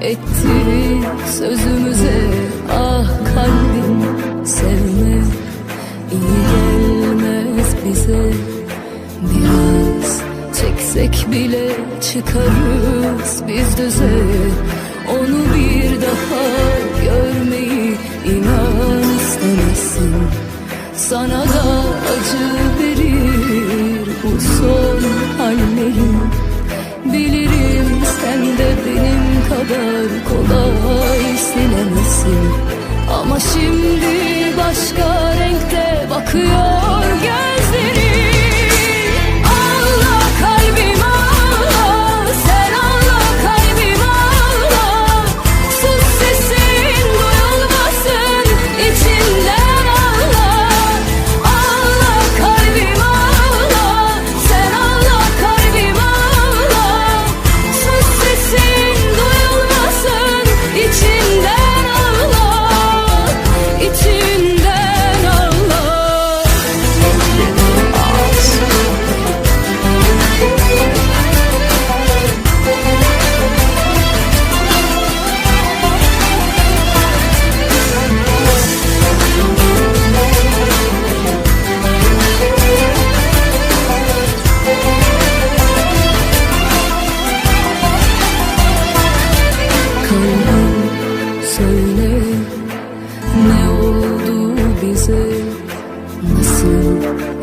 ettik sözümüze Ah kalbim sevme iyi gelmez bize. Biraz çeksek bile çıkarız biz düze. Onu bir daha görmeyi inan istemezsin. Sana da acı verir bu son hallerim. Benim kadar kolay silemezsin Ama şimdi başka renkte bakıyor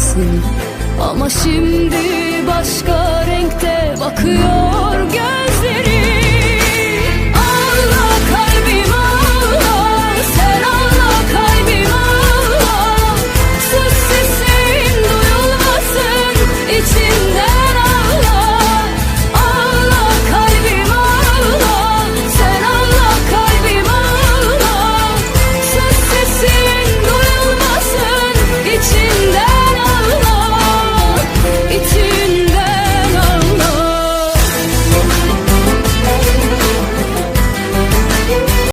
silemezsin Ama şimdi başka renkte bakıyor